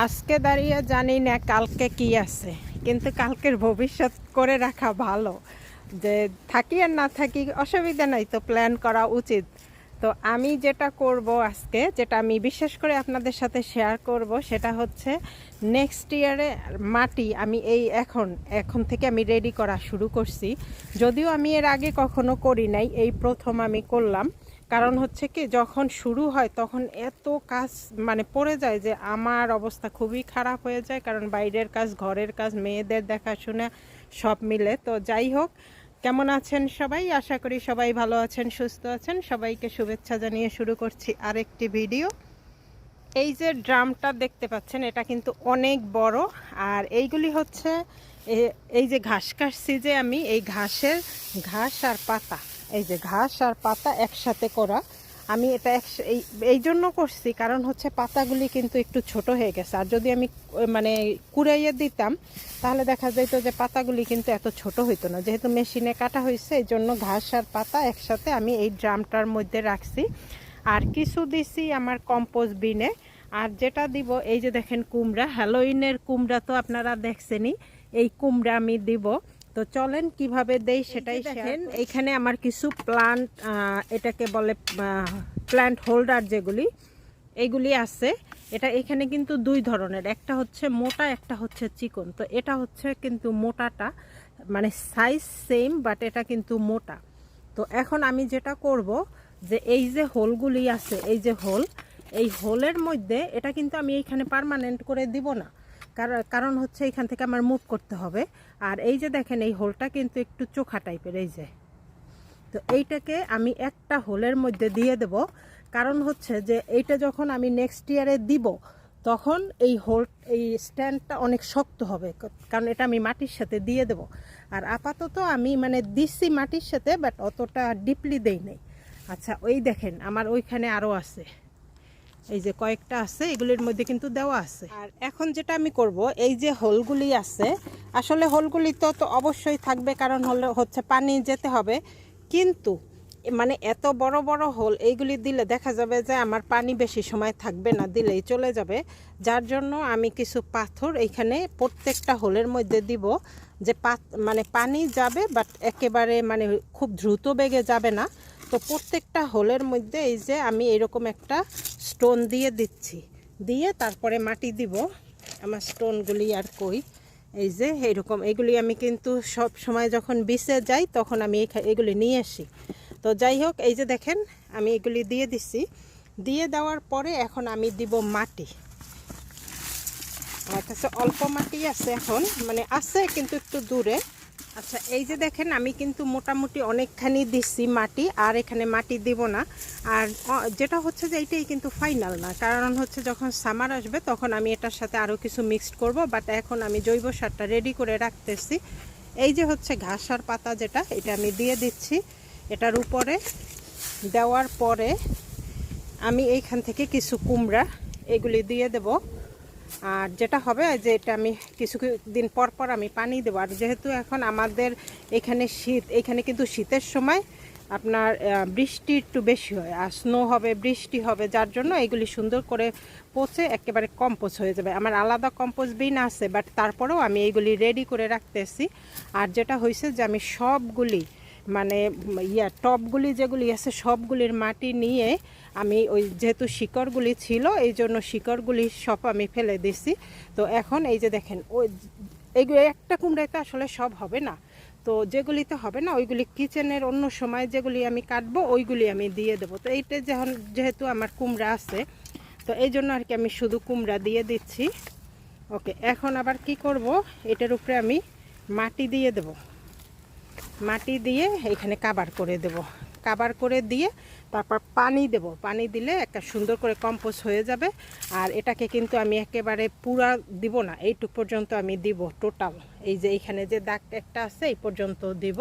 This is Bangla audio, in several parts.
আজকে দাঁড়িয়ে জানি না কালকে কি আছে, কিন্তু কালকের ভবিষ্যৎ করে রাখা ভালো। যে থাকি আর না থাকি অসুবিধা নাই, তো প্ল্যান করা উচিত। তো আমি যেটা করব আজকে, যেটা আমি বিশেষ করে আপনাদের সাথে শেয়ার করব, সেটা হচ্ছে নেক্সট ইয়ারে মাটি আমি এই এখন এখন থেকে আমি রেডি করা শুরু করছি। যদিও আমি এর আগে কখনো করি নাই, এই প্রথম আমি করলাম। কারণ হচ্ছে কি, যখন শুরু হয় তখন এত কাজ মানে পড়ে যায় যে আমার অবস্থা খুবই খারাপ হয়ে যায়। কারণ বাইরের কাজ, ঘরের কাজ, মেয়েদের দেখাশোনা সব মিলে। তো যাই হোক, কেমন আছেন সবাই? আশা করি সবাই ভালো আছেন, সুস্থ আছেন। সবাইকে শুভেচ্ছা জানিয়ে শুরু করছি আরেকটি ভিডিও। এই যে ড্রামটা দেখতে পাচ্ছেন, এটা কিন্তু অনেক বড়। আর এইগুলি হচ্ছে এই যে ঘাস কাটছি যে আমি, এই ঘাসের ঘাস আর পাতা। এই যে ঘাস আর পাতা একসাথে করা। আমি এটা একস- এই জন্য করছি কারণ হচ্ছে পাতাগুলি কিন্তু একটু ছোট হয়ে গেছে। আর যদি আমি মানে কুড়াইয়ে দিতাম, তাহলে দেখা যেত যে পাতাগুলি কিন্তু এত ছোট হইতো না। যেহেতু মেশিনে কাটা হয়েছে এই জন্য ঘাস আর পাতা একসাথে আমি এই ড্রামটার মধ্যে রাখছি। আর কিছু দিছি আমার কম্পোস্ট বিনে। আর যেটা দিব, এই যে দেখেন কুমড়া। হ্যালোইনের কুমড়া তো আপনারা দেখছেনই। এই কুমড়া আমি দিব। তো চলেন কীভাবে দেই সেটাই দেখেন এখানে আমার কিছু প্লান্ট এটাকে বলে প্ল্যান্ট হোল্ডার যেগুলি এইগুলি আছে। এটা এখানে কিন্তু দুই ধরনের একটা হচ্ছে মোটা একটা হচ্ছে চিকন। তো এটা হচ্ছে কিন্তু মোটাটা মানে সাইজ সেম বাট এটা কিন্তু মোটা। তো এখন আমি যেটা করব যে এই যে হোলগুলি আছে এই যে হোল এই হোলের মধ্যে এটা কিন্তু আমি এইখানে পার্মানেন্ট করে দিব না। কারণ হচ্ছে এখান থেকে আমার মুভ করতে হবে। আর এই যে দেখেন, এই হোলটা কিন্তু একটু চোখা টাইপের এই যে। তো এইটাকে আমি একটা হোলের মধ্যে দিয়ে দেব। কারণ হচ্ছে যে এইটা যখন আমি নেক্সট ইয়ারে দিব, তখন এই হোল এই স্ট্যান্ডটা অনেক শক্ত হবে। কারণ এটা আমি মাটির সাথে দিয়ে দেব। আর আপাতত আমি মানে দিচ্ছি মাটির সাথে বাট অতটা ডিপলি দেই নাই। আচ্ছা ওই দেখেন, আমার ওইখানে আরও আছে। এই যে কয়েকটা আছে, এগুলির মধ্যে কিন্তু দেওয়া আছে। আর এখন যেটা আমি করব, এই যে হোলগুলি আছে, আসলে হোলগুলি তো তো অবশ্যই থাকবে, কারণ হলো হচ্ছে পানি যেতে হবে। কিন্তু মানে এত বড় বড় হোল, এইগুলি দিলে দেখা যাবে যে আমার পানি বেশি সময় থাকবে না, দিলেই চলে যাবে। যার জন্য আমি কিছু পাথর এইখানে প্রত্যেকটা হোলের মধ্যে দিব, যে পাত মানে পানি যাবে, বাট একেবারে মানে খুব দ্রুত বেগে যাবে না। তো প্রত্যেকটা হোলের মধ্যে এই যে আমি এরকম একটা স্টোন দিয়ে দিচ্ছি। দিয়ে তারপরে মাটি দিব। আমার স্টোনগুলি আর কই? এই যে এইরকম। এগুলি আমি কিন্তু সব সময় যখন বিচে যাই তখন আমি এগুলি নিয়ে আসি। তো যাই হোক, এই যে দেখেন, আমি এগুলি দিয়ে দিচ্ছি দিয়ে দেওয়ার পরে এখন আমি দিব মাটি। আমার কাছে অল্প মাটি আছে এখন মানে আছে কিন্তু একটু দূরে। আচ্ছা এই যে দেখেন, আমি কিন্তু মোটামুটি অনেকখানি দিচ্ছি মাটি, আর এখানে মাটি দিব না। আর যেটা হচ্ছে যে এইটাই কিন্তু ফাইনাল না। কারণ হচ্ছে যখন সামার আসবে, তখন আমি এটার সাথে আরও কিছু মিক্সড করব বাট এখন আমি জৈব সারটা রেডি করে রাখতেছি। এই যে হচ্ছে ঘাস আর পাতা যেটা, এটা আমি দিয়ে দিচ্ছি। এটার উপরে দেওয়ার পরে আমি এইখান থেকে কিছু কুমড়া, এগুলি দিয়ে দেব। আর যেটা হবে যে এটা আমি কিছু দিন পর পর আমি পানি দেবো। আর যেহেতু এখন আমাদের এখানে শীত, এখানে কিন্তু শীতের সময় আপনার বৃষ্টি একটু বেশি হয় আর স্নো হবে, বৃষ্টি হবে, যার জন্য এগুলি সুন্দর করে পচে একেবারে কম্পোজ হয়ে যাবে। আমার আলাদা কম্পোজ বিন আছে, বাট তারপরেও আমি এইগুলি রেডি করে রাখতেছি। আর যেটা হয়েছে যে আমি সবগুলি মানে ইয়া, টপগুলি যেগুলি আছে সবগুলির মাটি নিয়ে আমি ওই যেহেতু শিকড়গুলি ছিল, এই জন্য শিকড়গুলি সব আমি ফেলে দিছি। তো এখন এই যে দেখেন, ওই এইগুলো একটা কুমড়াইতে আসলে সব হবে না। তো যেগুলিতে হবে না, ওইগুলি কিচেনের অন্য সময় যেগুলি আমি কাটবো, ওইগুলি আমি দিয়ে দেবো। তো এইটা যখন যেহেতু আমার কুমড়া আছে, তো এই জন্য আর কি আমি শুধু কুমড়া দিয়ে দিচ্ছি। ওকে, এখন আবার কি করব, এটার উপরে আমি মাটি দিয়ে দেবো। মাটি দিয়ে এখানে কাবার করে দেব। কাবার করে দিয়ে তারপর পানি দেব। পানি দিলে একটা সুন্দর করে কম্পোজ হয়ে যাবে। আর এটাকে কিন্তু আমি একেবারে পুরা দিব না, এইটুক পর্যন্ত আমি দিব টোটাল এই যে এইখানে যে দাগ একটা আছে, এই পর্যন্ত দিব।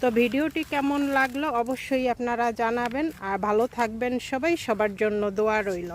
তো ভিডিওটি কেমন লাগল অবশ্যই আপনারা জানাবেন। আর ভালো থাকবেন সবাই, সবার জন্য দোয়া রইল।